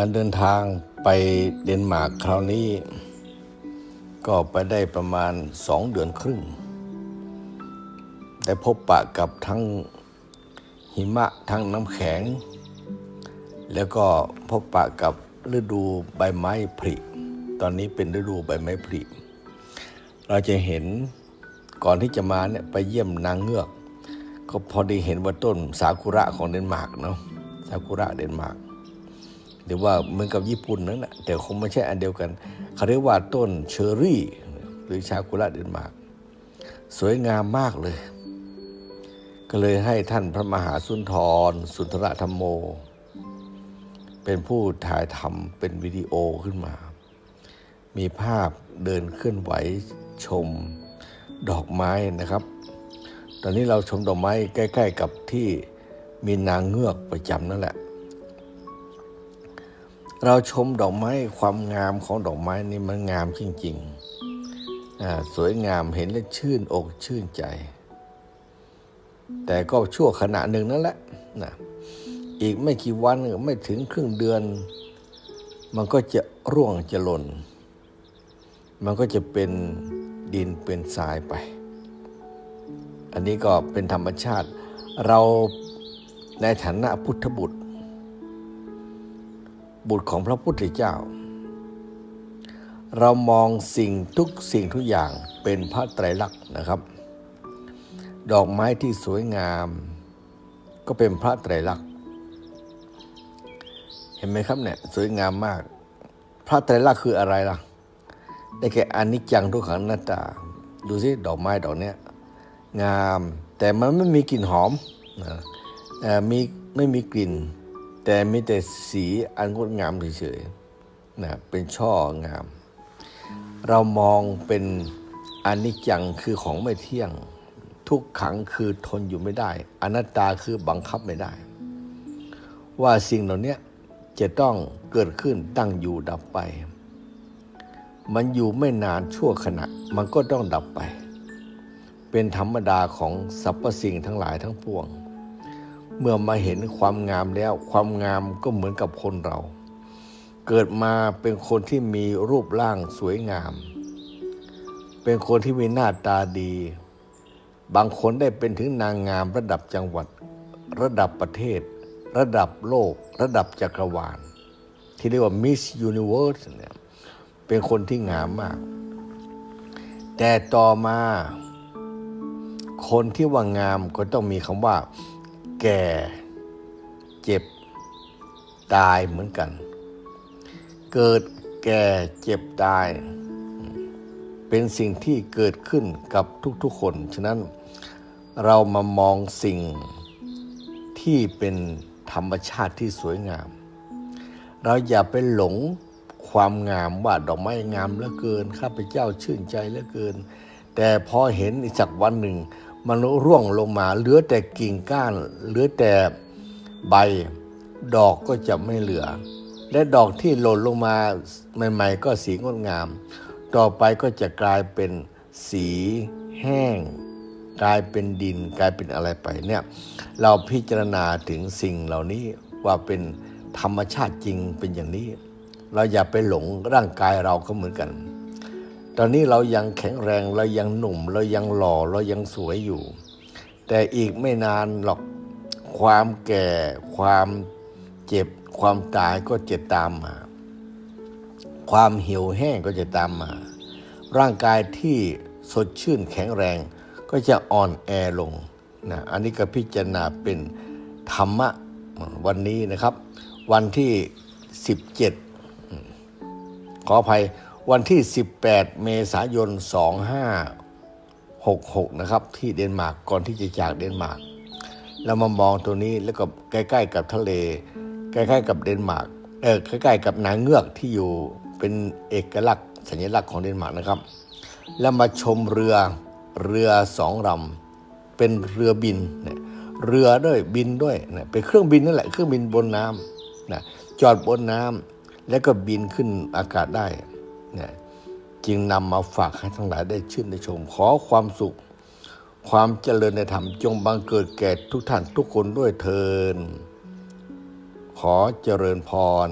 การเดินทางไปเดนมาร์กคราวนี้ ก็ไปได้ประมาณสองเดือนครึ่ง ได้พบปะกับทั้งหิมะทั้งน้ำแข็ง แล้วก็พบปะกับฤดูใบไม้ผลิตอนนี้เป็นฤดูใบไม้ผลิเราจะเห็นก่อนที่จะมาเนี่ยไปเยี่ยมนางเงือก ก็พอดีเห็นว่าต้นซากุระของเดนมาร์กเนาะซากุระเดนมาร์ก หรือว่าเหมือนกับญี่ปุ่นนั่นแหละแต่คงไม่ใช่อันเดียวกันเขาเรียกว่าต้นเชอร์รี่ หรือซากุระเดนมาร์กสวยงามมากเลย ก็เลยให้ท่านพระมหาสุนทร สุนทรธรรมโม เป็นผู้ถ่ายทำเป็นวิดีโอขึ้นมา มีภาพเดินเคลื่อนไหวชมดอกไม้นะครับ ตอนนี้เราชมดอกไม้ใกล้ ๆ กับที่มีนางเงือกประจำนั่นแหละ เราชมดอกไม้ความงามของดอกไม้นี่มันงามจริงๆสวยงามเห็นแล้วชื่นอกชื่นใจ แต่ก็ชั่วขณะหนึ่งนั่นแหละนะอีกไม่กี่วันไม่ถึงครึ่งเดือน มันก็จะร่วงจะหล่น มันก็จะเป็นดินเป็นทรายไป อันนี้ก็เป็นธรรมชาติ เราในฐานะพุทธบุตร บุตรของพระพุทธเจ้า เรามองสิ่งทุกสิ่งทุกอย่างเป็นพระไตรลักษณ์นะครับ ดอกไม้ที่สวยงาม ก็เป็นพระไตรลักษณ์เห็นไหมครับเนี่ยสวยงามมาก พระไตรลักษณ์คืออะไรล่ะ ได้แก่อนิจจังทุกขังนัตตา ดูสิดอกไม้ดอกเนี้ยงามแต่มันไม่มีกลิ่นหอมนะเอ่อมีไม่มีกลิ่น แต่มีแต่สีอันงดงามเฉยๆนะเป็นช่องาม เรามองเป็นอนิจจังคือของไม่เที่ยง ทุกขังคือทนอยู่ไม่ได้ อนัตตาคือบังคับไม่ได้ ว่าสิ่งเหล่านี้จะต้องเกิดขึ้นตั้งอยู่ดับไป มันอยู่ไม่นานชั่วขณะ มันก็ต้องดับไป เป็นธรรมดาของสรรพสิ่งทั้งหลายทั้งปวง เมื่อมาเห็นความงามแล้ว ความงามก็เหมือนกับคนเรา เกิดมาเป็นคนที่มีรูปร่างสวยงาม เป็นคนที่มีหน้าตาดี บางคนได้เป็นถึงนางงามระดับจังหวัด ระดับประเทศ ระดับโลก ระดับจักรวาล ที่เรียกว่า Miss Universe เนี่ยเป็นคนที่งามมาก แต่ต่อมา คนที่ว่างามก็ต้องมีคำว่า แก่เจ็บตายเหมือนกัน เกิดแก่เจ็บตาย เป็นสิ่งที่เกิดขึ้นกับทุกๆคน ฉะนั้นเรามามองสิ่งที่เป็นธรรมชาติที่สวยงาม เราอย่าไปหลงความงามว่าดอกไม้งามเหลือเกิน ข้าพเจ้าชื่นใจเหลือเกิน แต่พอเห็นสักวันหนึ่ง มันร่วงลงมา เหลือแต่กิ่งก้าน เหลือแต่ใบดอกก็จะไม่เหลือ และดอกที่หล่นลงมาใหม่ๆ ก็สีงดงาม ต่อไปก็จะกลายเป็นสีแห้ง กลายเป็นดินกลายเป็นอะไรไปเนี่ยเราพิจารณาถึงสิ่งเหล่านี้ว่าเป็นธรรมชาติจริงเป็นอย่างนี้ เราอย่าไปหลงร่างกายเราก็เหมือนกัน ตอนนี้เรายังแข็งแรงเรายังหนุ่ม เรายังหล่อเรายังสวยอยู่ แต่อีกไม่นานหรอกความแก่ ความเจ็บ ความตายก็จะตามมา ความเหี่ยวแห้งก็จะตามมา ร่างกายที่สดชื่นแข็งแรงก็จะอ่อนแอลงนะอันนี้ก็พิจารณาเป็นธรรมะวันนี้นะครับ วันที่ 17 ขออภัย วันที่ 18 เมษายน 2566 นะครับ ที่เดนมาร์กก่อนที่จะจากเดนมาร์กเรามามองตัวนี้แล้วก็ใกล้ ๆ กับทะเล ใกล้ ๆ กับเดนมาร์กเออใกล้ ๆ กับนางเงือกที่อยู่เป็นเอกลักษณ์ สัญลักษณ์ของเดนมาร์กนะครับ แล้วมาชมเรือเรือสองลำเป็นเรือบินเนี่ยเรือด้วยบินด้วยเนี่ยเป็นเครื่องบินนั่นแหละเครื่องบินบนน้ำนะจอดบนน้ำแล้วก็บินขึ้นอากาศได้ นะจึงนำมาฝากให้ทั้งหลายได้ชื่นได้ชม ขอความสุข ความเจริญในธรรมจงบังเกิดแก่ทุกท่านทุกคนด้วยเทินขอเจริญพร